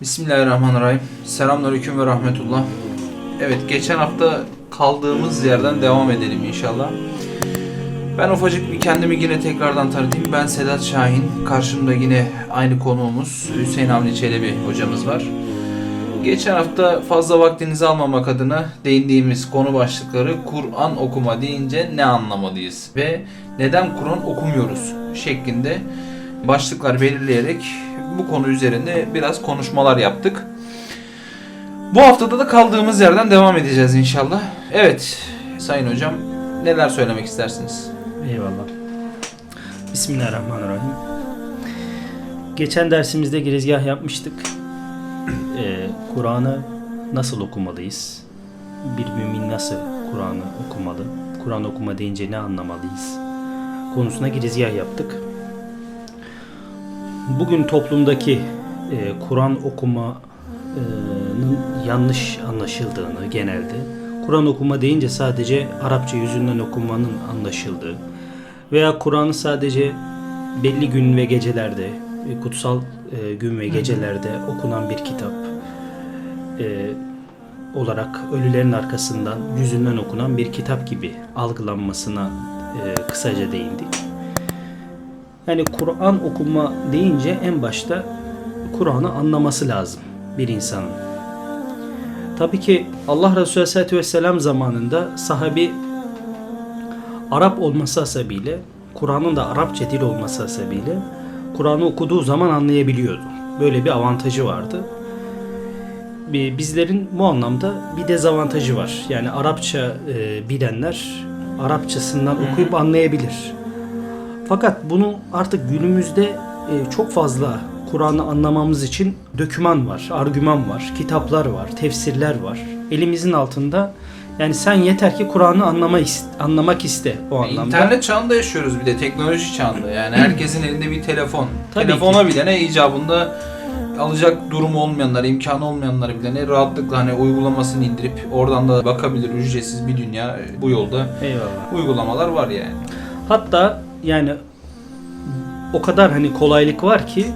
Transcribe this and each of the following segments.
Bismillahirrahmanirrahim. Selamünaleyküm ve rahmetullah. Evet, geçen hafta kaldığımız yerden devam edelim inşallah. Ben ufacık bir kendimi yine tekrardan tanıtayım. Ben Sedat Şahin. Karşımda yine aynı konuğumuz Hüseyin Avni Çelebi hocamız var. Geçen hafta fazla vaktinizi almamak adına değindiğimiz konu başlıkları Kur'an okuma deyince ne anlamalıyız ve neden Kur'an okumuyoruz şeklinde başlıklar belirleyerek bu konu üzerinde biraz konuşmalar yaptık. Bu haftada da kaldığımız yerden devam edeceğiz inşallah. Evet Sayın Hocam neler söylemek istersiniz? Eyvallah. Bismillahirrahmanirrahim. Geçen dersimizde girizgah yapmıştık. Ee, Kur'an'ı nasıl okumalıyız? Bir mümin nasıl Kur'an'ı okumalı? Kur'an okuma deyince ne anlamalıyız? Konusuna girizgah yaptık. Bugün toplumdaki e, Kur'an okumanın yanlış anlaşıldığını genelde, Kur'an okuma deyince sadece Arapça yüzünden okumanın anlaşıldığı veya Kur'an'ı sadece belli gün ve gecelerde, e, kutsal e, gün ve gecelerde okunan bir kitap e, olarak ölülerin arkasından yüzünden okunan bir kitap gibi algılanmasına e, kısaca değindik. Yani Kur'an okuma deyince en başta Kur'an'ı anlaması lazım bir insanın. Tabii ki Allah Resulü Aleyhisselatü Vesselam zamanında sahabi Arap olması hasebiyle, Kur'an'ın da Arapça dil olması hasebiyle Kur'an'ı okuduğu zaman anlayabiliyordu. Böyle bir avantajı vardı. Bi- Bizlerin bu anlamda bir dezavantajı var. Yani Arapça e, bilenler Arapçasından okuyup anlayabilir. Fakat bunu artık günümüzde e, çok fazla Kur'an'ı anlamamız için döküman var, argüman var, kitaplar var, tefsirler var. Elimizin altında yani sen yeter ki Kur'an'ı anlama anlamak iste o anlamda. İnternet çağında yaşıyoruz bir de teknoloji çağında. Yani herkesin elinde bir telefon. Tabii Telefona bile ne icabında alacak durumu olmayanlar, imkanı olmayanlar bile ne rahatlıkla hani uygulamasını indirip oradan da bakabilir ücretsiz bir dünya bu yolda Eyvallah. uygulamalar var yani. Hatta yani o kadar hani kolaylık var ki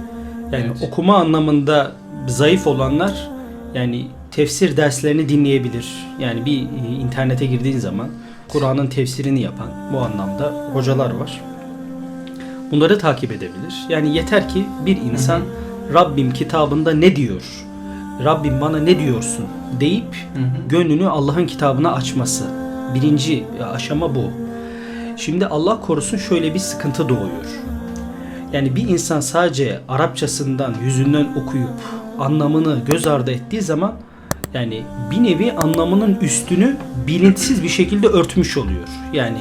yani Evet. okuma anlamında zayıf olanlar yani tefsir derslerini dinleyebilir. Yani bir e, internete girdiğin zaman Kur'an'ın tefsirini yapan bu anlamda hocalar var. Bunları takip edebilir. Yani yeter ki bir insan Rabbim kitabında ne diyor? Rabbim bana ne diyorsun deyip gönlünü Allah'ın kitabına açması. Birinci aşama bu. Şimdi Allah korusun şöyle bir sıkıntı doğuyor. Yani bir insan sadece Arapçasından, yüzünden okuyup anlamını göz ardı ettiği zaman yani bir nevi anlamının üstünü bilinçsiz bir şekilde örtmüş oluyor. Yani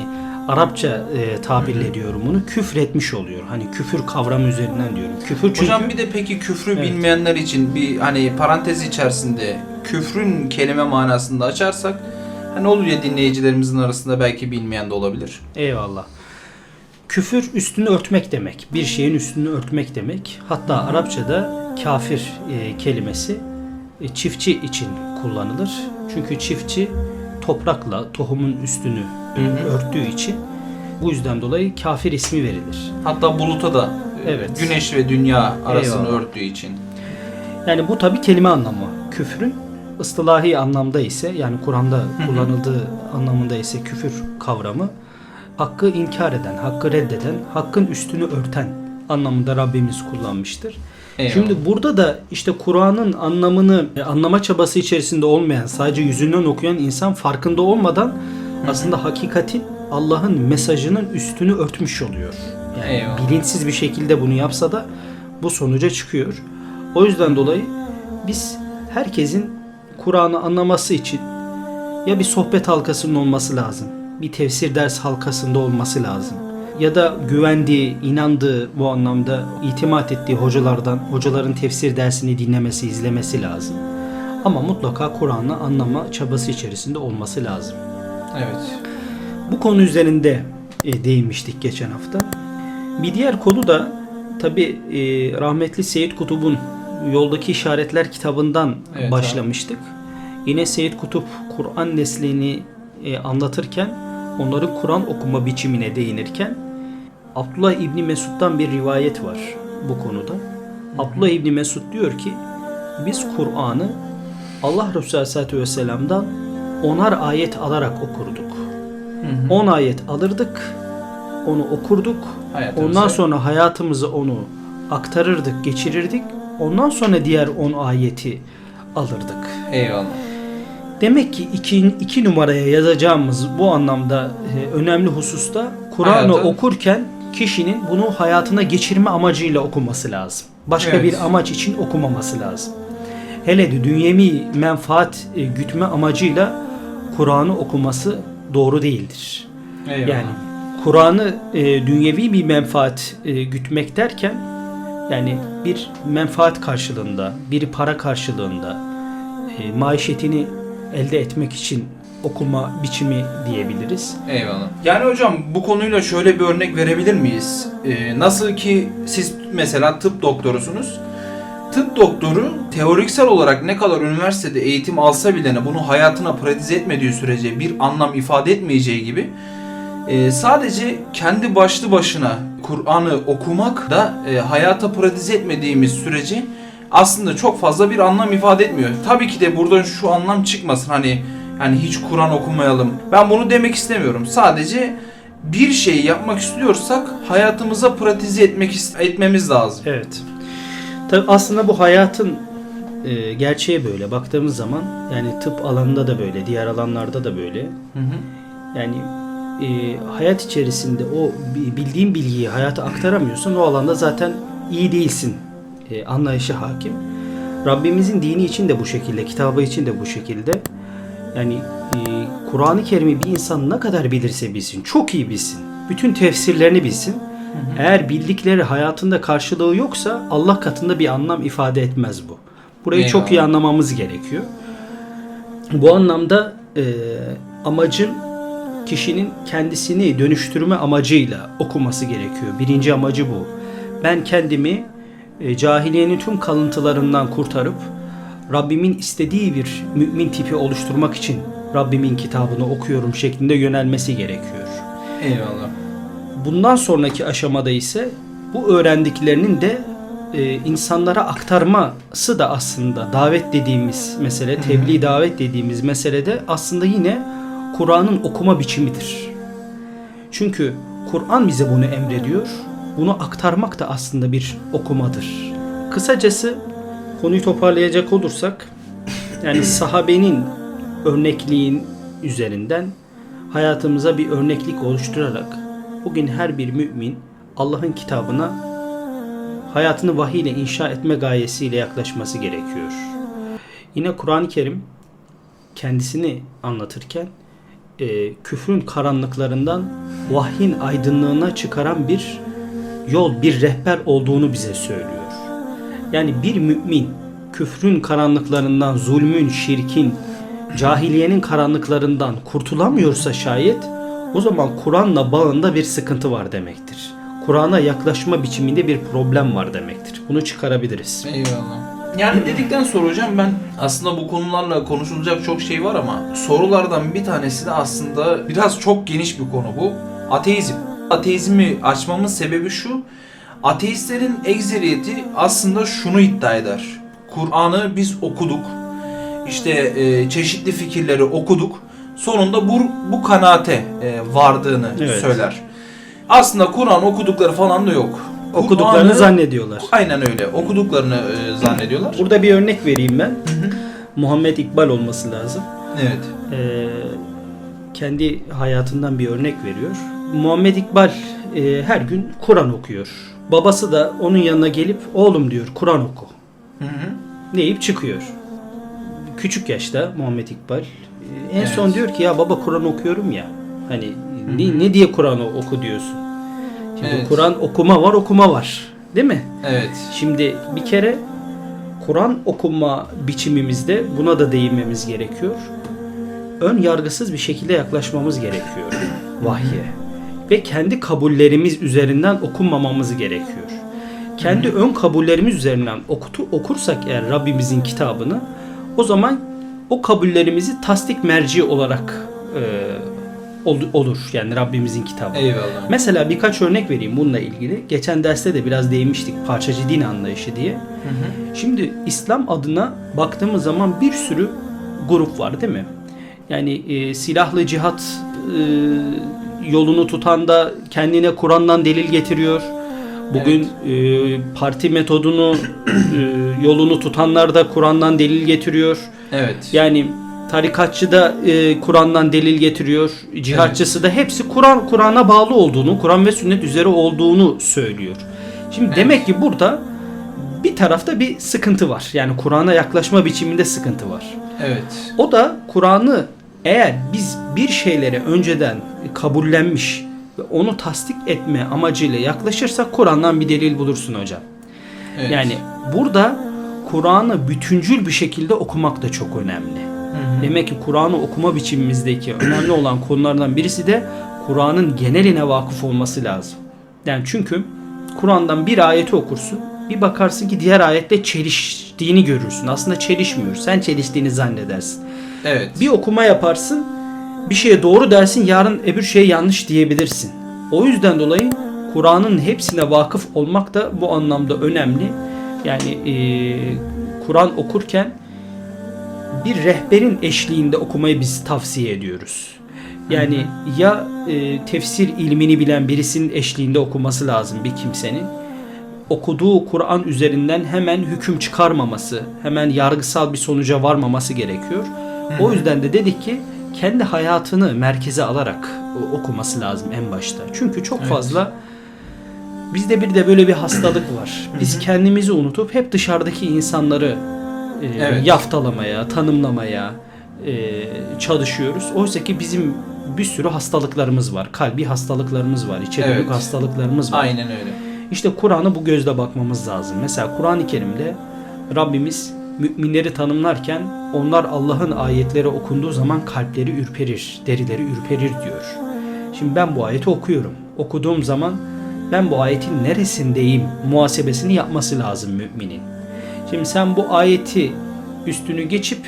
Arapça e, tabirle diyorum bunu küfretmiş oluyor. Hani küfür kavramı üzerinden diyorum. Küfür çünkü Hocam bir de peki küfrü Evet. bilmeyenler için bir hani parantez içerisinde küfrün kelime manasında açarsak hani olur ya dinleyicilerimizin arasında belki bilmeyen de olabilir. Eyvallah. Küfür üstünü örtmek demek. Bir şeyin üstünü örtmek demek. Hatta Arapçada kafir e, kelimesi çiftçi için kullanılır. Çünkü çiftçi toprakla tohumun üstünü e, Hı hı. örttüğü için bu yüzden dolayı kafir ismi verilir. Hatta buluta da e, Evet. güneş ve dünya arasını Eyvallah. örttüğü için. Yani bu tabi kelime anlamı. Küfrün ıstılahi anlamda ise yani Kur'an'da kullanıldığı anlamında ise küfür kavramı hakkı inkar eden, hakkı reddeden, hakkın üstünü örten anlamında Rabbimiz kullanmıştır. Eyvallah. Şimdi burada da işte Kur'an'ın anlamını e, anlama çabası içerisinde olmayan, sadece yüzünden okuyan insan farkında olmadan aslında hakikatin Allah'ın mesajının üstünü örtmüş oluyor. Yani Eyvallah. bilinçsiz bir şekilde bunu yapsa da bu sonuca çıkıyor. O yüzden dolayı biz herkesin Kur'an'ı anlaması için ya bir sohbet halkasının olması lazım. Bir tefsir ders halkasında olması lazım. Ya da güvendiği, inandığı bu anlamda itimat ettiği hocalardan, hocaların tefsir dersini dinlemesi, izlemesi lazım. Ama mutlaka Kur'an'ı anlama çabası içerisinde olması lazım. Evet. Bu konu üzerinde e, değinmiştik geçen hafta. Bir diğer konu da tabi rahmetli Seyyid Kutub'un Yoldaki İşaretler kitabından Evet, başlamıştık. Yine Seyyid Kutup Kur'an neslini e, anlatırken onların Kur'an okuma biçimine değinirken Abdullah İbni Mesud'dan bir rivayet var bu konuda. Abdullah İbni Mesud diyor ki biz Kur'an'ı Allah Resulü Aleyhisselatü Vesselam'dan onar ayet alarak okurduk. Hı hı. 10 ayet alırdık, onu okurduk. Hayatımıza- Ondan sonra hayatımıza onu aktarırdık, geçirirdik. Ondan sonra diğer 10 ayeti alırdık. Eyvallah. Demek ki iki, iki numaraya yazacağımız bu anlamda e, önemli hususta Kur'an'ı okurken kişinin bunu hayatına geçirme amacıyla okuması lazım. Başka Evet. bir amaç için okumaması lazım. Hele de dünyevi menfaat e, gütme amacıyla Kur'an'ı okuması doğru değildir. Eyvallah. Yani Kur'an'ı e, dünyevi bir menfaat e, gütmek derken yani bir menfaat karşılığında, bir para karşılığında e, maişetini elde etmek için okuma biçimi diyebiliriz. Eyvallah. Yani hocam bu konuyla şöyle bir örnek verebilir miyiz? Ee, nasıl ki siz mesela tıp doktorusunuz. Tıp doktoru teoriksel olarak ne kadar üniversitede eğitim alsa bile bunu hayatına pratize etmediği sürece bir anlam ifade etmeyeceği gibi e, sadece kendi başlı başına Kur'an'ı okumak da e, hayata pratize etmediğimiz sürece aslında çok fazla bir anlam ifade etmiyor. Tabii ki de buradan şu anlam çıkmasın hani hani hiç Kur'an okumayalım. Ben bunu demek istemiyorum. Sadece bir şeyi yapmak istiyorsak hayatımıza pratize etmek etmemiz lazım. Evet. Tabi aslında bu hayatın e, gerçeği böyle. Baktığımız zaman yani tıp alanında da böyle, diğer alanlarda da böyle. Hı hı. Yani e, hayat içerisinde o bi- bildiğin bilgiyi hayata aktaramıyorsan o alanda zaten iyi değilsin e, anlayışı hakim. Rabbimizin dini için de bu şekilde, kitabı için de bu şekilde. Yani e, Kur'an-ı Kerim'i bir insan ne kadar bilirse bilsin, çok iyi bilsin, bütün tefsirlerini bilsin. Eğer bildikleri hayatında karşılığı yoksa Allah katında bir anlam ifade etmez bu. Burayı çok iyi Eyvallah. anlamamız gerekiyor. Bu anlamda e, amacın kişinin kendisini dönüştürme amacıyla okuması gerekiyor. Birinci amacı bu. Ben kendimi e, cahiliyenin tüm kalıntılarından kurtarıp Rabbimin istediği bir mümin tipi oluşturmak için Rabbimin kitabını okuyorum şeklinde yönelmesi gerekiyor. Eyvallah. Bundan sonraki aşamada ise bu öğrendiklerinin de e, insanlara aktarması da aslında davet dediğimiz mesele, tebliğ davet dediğimiz meselede aslında yine Kur'an'ın okuma biçimidir. Çünkü Kur'an bize bunu emrediyor. Bunu aktarmak da aslında bir okumadır. Kısacası konuyu toparlayacak olursak yani sahabenin örnekliğin üzerinden hayatımıza bir örneklik oluşturarak bugün her bir mümin Allah'ın kitabına hayatını vahiy ile inşa etme gayesiyle yaklaşması gerekiyor. Yine Kur'an-ı Kerim kendisini anlatırken e, küfrün karanlıklarından vahyin aydınlığına çıkaran bir yol, bir rehber olduğunu bize söylüyor. Yani bir mümin küfrün karanlıklarından, zulmün, şirkin, cahiliyenin karanlıklarından kurtulamıyorsa şayet o zaman Kur'an'la bağında bir sıkıntı var demektir. Kur'an'a yaklaşma biçiminde bir problem var demektir. Bunu çıkarabiliriz. Eyvallah. Yani dedikten sonra hocam ben aslında bu konularla konuşulacak çok şey var ama sorulardan bir tanesi de aslında biraz çok geniş bir konu bu. Ateizm. Ateizmi açmamın sebebi şu. Ateistlerin ekseriyeti aslında şunu iddia eder. Kur'an'ı biz okuduk. İşte e, çeşitli fikirleri okuduk. Sonunda bu, bu kanaate e, vardığını Evet. söyler. Aslında Kur'an okudukları falan da yok. Okuduklarını zannediyorlar. Aynen öyle. Okuduklarını e, zannediyorlar. Burada bir örnek vereyim ben. Muhammed İkbal olması lazım. Evet. Ee, kendi hayatından bir örnek veriyor. Muhammed İkbal e, her gün Kur'an okuyor. Babası da onun yanına gelip oğlum diyor Kur'an oku. Hı hı. Deyip çıkıyor. Küçük yaşta Muhammed İkbal. e, En Evet. son diyor ki ya baba Kur'an okuyorum ya. Hani ne, ne diye Kur'an oku diyorsun. Şimdi Evet. Kur'an okuma var okuma var. Değil mi? Evet. Şimdi bir kere Kur'an okuma biçimimizde buna da değinmemiz gerekiyor. Ön yargısız bir şekilde yaklaşmamız gerekiyor vahye. Ve kendi kabullerimiz üzerinden okunmamamız gerekiyor. Kendi ön kabullerimiz üzerinden okutu, okursak eğer Rabbimizin kitabını o zaman o kabullerimizi tasdik merci olarak e, ol- olur. Yani Rabbimizin kitabı. Eyvallah. Mesela birkaç örnek vereyim bununla ilgili. Geçen derste de biraz değinmiştik parçacı din anlayışı diye. Hı hı. Şimdi İslam adına baktığımız zaman bir sürü grup var değil mi? Yani e, silahlı cihat e, yolunu tutan da kendine Kur'an'dan delil getiriyor. Bugün e, parti metodunu e, yolunu tutanlar da Kur'an'dan delil getiriyor. Evet. Yani tarikatçı da e, Kur'an'dan delil getiriyor. Cihatçısı da hepsi Kur'an Kur'an'a bağlı olduğunu, Kur'an ve sünnet üzere olduğunu söylüyor. Şimdi Evet. demek ki burada bir tarafta bir sıkıntı var. Yani Kur'an'a yaklaşma biçiminde sıkıntı var. Evet. O da Kur'an'ı eğer biz bir şeylere önceden kabullenmiş ve onu tasdik etme amacıyla yaklaşırsak Kur'an'dan bir delil bulursun hocam. evet. Yani burada Kur'an'ı bütüncül bir şekilde okumak da çok önemli. Hı hı. Demek ki Kur'an'ı okuma biçimimizdeki önemli olan konulardan birisi de Kur'an'ın geneline vakıf olması lazım. Yani çünkü Kur'an'dan bir ayeti okursun, bir bakarsın ki diğer ayette çeliştiğini görürsün. Aslında çelişmiyor. Sen çeliştiğini zannedersin. Evet. Bir okuma yaparsın, bir şeye doğru dersin, yarın öbür şeye yanlış diyebilirsin. O yüzden dolayı Kur'an'ın hepsine vakıf olmak da bu anlamda önemli. Yani eee, Kur'an okurken bir rehberin eşliğinde okumayı biz tavsiye ediyoruz. Yani ya e, tefsir ilmini bilen birisinin eşliğinde okuması lazım bir kimsenin. Okuduğu Kur'an üzerinden hemen hüküm çıkarmaması, hemen yargısal bir sonuca varmaması gerekiyor. O yüzden de dedik ki kendi hayatını merkeze alarak okuması lazım en başta. Çünkü çok Evet. fazla bizde bir de böyle bir hastalık var. Biz kendimizi unutup hep dışarıdaki insanları e, Evet. yaftalamaya, tanımlamaya e, çalışıyoruz. Oysa ki bizim bir sürü hastalıklarımız var. Kalbi hastalıklarımız var, içe dönük Evet. hastalıklarımız var. Aynen öyle. İşte Kur'an'ı bu gözle bakmamız lazım. Mesela Kur'an-ı Kerim'de Rabbimiz müminleri tanımlarken onlar Allah'ın ayetleri okunduğu zaman kalpleri ürperir, derileri ürperir diyor. Şimdi ben bu ayeti okuyorum. Okuduğum zaman ben bu ayetin neresindeyim muhasebesini yapması lazım müminin. Şimdi sen bu ayeti üstünü geçip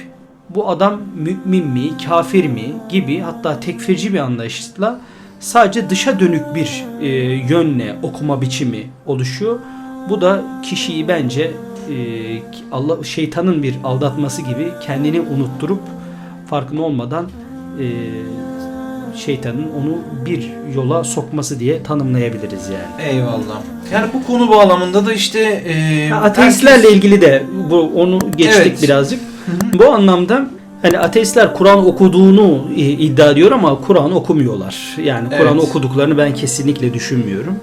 bu adam mümin mi, kafir mi gibi hatta tekfirci bir anlayışla sadece dışa dönük bir e, yönle okuma biçimi oluşuyor. Bu da kişiyi bence Allah şeytanın bir aldatması gibi kendini unutturup farkında olmadan e, şeytanın onu bir yola sokması diye tanımlayabiliriz yani. Eyvallah. Yani bu konu bağlamında da işte e, Ateistlerle herkes- ilgili de bu onu geçtik Evet. birazcık. Bu anlamda hani ateistler Kur'an okuduğunu e, iddia ediyor ama Kur'an okumuyorlar. Yani Kur'an Evet. okuduklarını ben kesinlikle düşünmüyorum.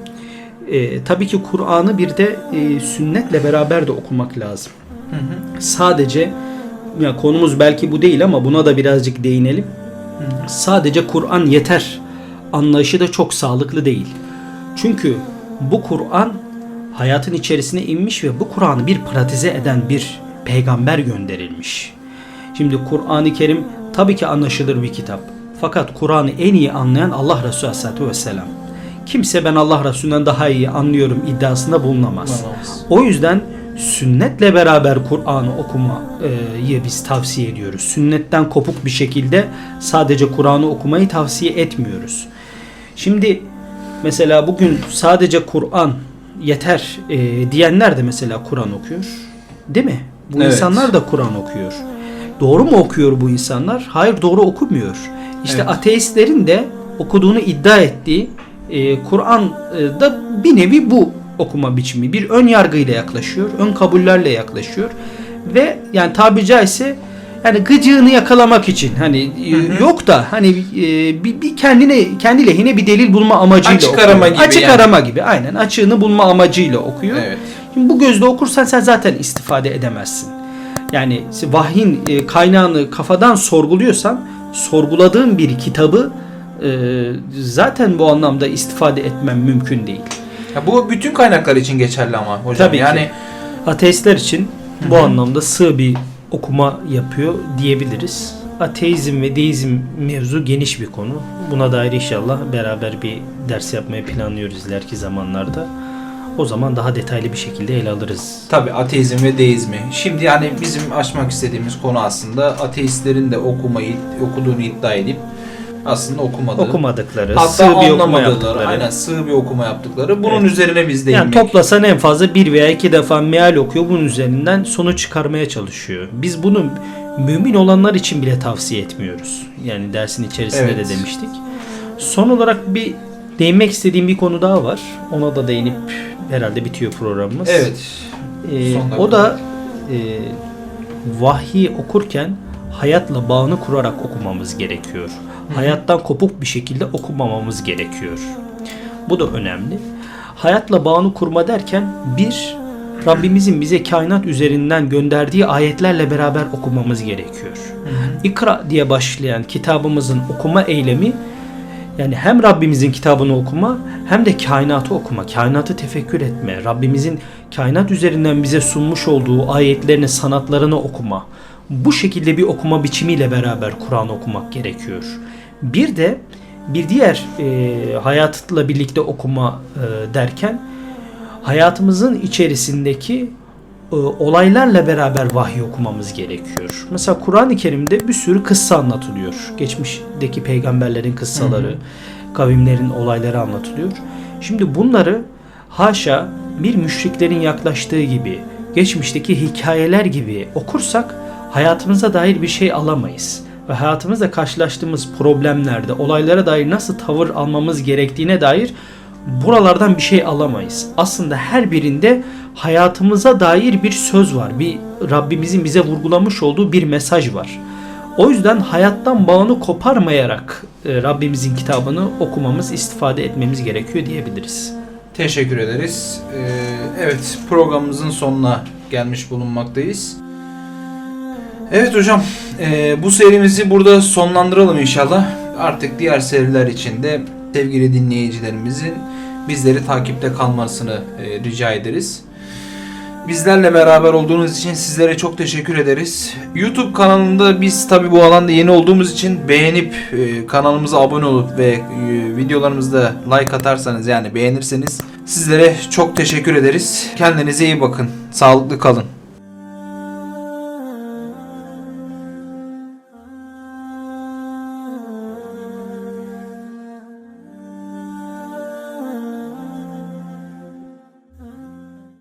E, tabii ki Kur'an'ı bir de e, sünnetle beraber de okumak lazım. Hı hı. Sadece ya konumuz belki bu değil ama buna da birazcık değinelim. Sadece Kur'an yeter anlayışı da çok sağlıklı değil. Çünkü bu Kur'an hayatın içerisine inmiş ve bu Kur'an'ı bir pratize eden bir peygamber gönderilmiş. Şimdi Kur'an-ı Kerim tabii ki anlaşılır bir kitap. Fakat Kur'an'ı en iyi anlayan Allah Resulü Aleyhisselatü Vesselam. Kimse ben Allah Resulü'nden daha iyi anlıyorum iddiasında bulunamaz. O yüzden sünnetle beraber Kur'an'ı okumayı biz tavsiye ediyoruz. Sünnetten kopuk bir şekilde sadece Kur'an'ı okumayı tavsiye etmiyoruz. Şimdi mesela bugün sadece Kur'an yeter e, diyenler de mesela Kur'an okuyor. Değil mi? Bu Evet. insanlar da Kur'an okuyor. Doğru mu okuyor bu insanlar? Hayır doğru okumuyor. İşte Evet. ateistlerin de okuduğunu iddia ettiği e, Kur'an'da bir nevi bu okuma biçimi. Bir ön yargıyla yaklaşıyor, ön kabullerle yaklaşıyor ve yani tabiri caizse yani gıcığını yakalamak için hani e, yok da hani e, bir, bir kendine kendi lehine bir delil bulma amacıyla Açık okuyor. arama gibi Açık yani. arama gibi aynen açığını bulma amacıyla okuyor. Evet. Şimdi bu gözle okursan sen zaten istifade edemezsin. Yani vahyin e, kaynağını kafadan sorguluyorsan sorguladığın bir kitabı e, zaten bu anlamda istifade etmen mümkün değil. Ya bu bütün kaynaklar için geçerli ama hocam. Tabii ki. yani Ateistler için bu anlamda sığ bir okuma yapıyor diyebiliriz. Ateizm ve deizm mevzu geniş bir konu. Buna dair inşallah beraber bir ders yapmayı planlıyoruz ileriki zamanlarda. O zaman daha detaylı bir şekilde ele alırız. Tabi ateizm ve deizmi. Şimdi yani bizim açmak istediğimiz konu aslında ateistlerin de okumayı okuduğunu iddia edip aslında okumadığı. okumadıkları, Hatta sığ bir okuma yaptıkları. aynen sığ bir okuma yaptıkları. Bunun Evet. üzerine biz Yani değinmek. toplasan en fazla bir veya iki defa meal okuyor. Bunun üzerinden sonuç çıkarmaya çalışıyor. Biz bunu mümin olanlar için bile tavsiye etmiyoruz. Yani dersin içerisinde Evet. de demiştik. Son olarak bir değinmek istediğim bir konu daha var. Ona da değinip herhalde bitiyor programımız. Evet. Ee, o da e, vahyi okurken hayatla bağını kurarak okumamız gerekiyor. Hayattan kopuk bir şekilde okumamamız gerekiyor. Bu da önemli. Hayatla bağını kurma derken bir Rabbimizin bize kainat üzerinden gönderdiği ayetlerle beraber okumamız gerekiyor. İkra diye başlayan kitabımızın okuma eylemi yani hem Rabbimizin kitabını okuma hem de kainatı okuma, kainatı tefekkür etme, Rabbimizin kainat üzerinden bize sunmuş olduğu ayetlerini, sanatlarını okuma. Bu şekilde bir okuma biçimiyle beraber Kur'an okumak gerekiyor. Bir de bir diğer e, hayatla birlikte okuma e, derken hayatımızın içerisindeki e, olaylarla beraber vahiy okumamız gerekiyor. Mesela Kur'an-ı Kerim'de bir sürü kıssa anlatılıyor. Geçmişteki peygamberlerin kıssaları, kavimlerin olayları anlatılıyor. Şimdi bunları haşa bir müşriklerin yaklaştığı gibi, geçmişteki hikayeler gibi okursak hayatımıza dair bir şey alamayız. Ve hayatımızda karşılaştığımız problemlerde, olaylara dair nasıl tavır almamız gerektiğine dair buralardan bir şey alamayız. Aslında her birinde hayatımıza dair bir söz var. Bir Rabbimizin bize vurgulamış olduğu bir mesaj var. O yüzden hayattan bağını koparmayarak e, Rabbimizin kitabını okumamız, istifade etmemiz gerekiyor diyebiliriz. Teşekkür ederiz. Ee, evet programımızın sonuna gelmiş bulunmaktayız. Evet hocam ee, bu serimizi burada sonlandıralım inşallah. Artık diğer seriler için de sevgili dinleyicilerimizin bizleri takipte kalmasını ee, rica ederiz. Bizlerle beraber olduğunuz için sizlere çok teşekkür ederiz. YouTube kanalında biz tabi bu alanda yeni olduğumuz için beğenip e, kanalımıza abone olup ve e, videolarımızda like atarsanız yani beğenirseniz sizlere çok teşekkür ederiz. Kendinize iyi bakın. Sağlıklı kalın.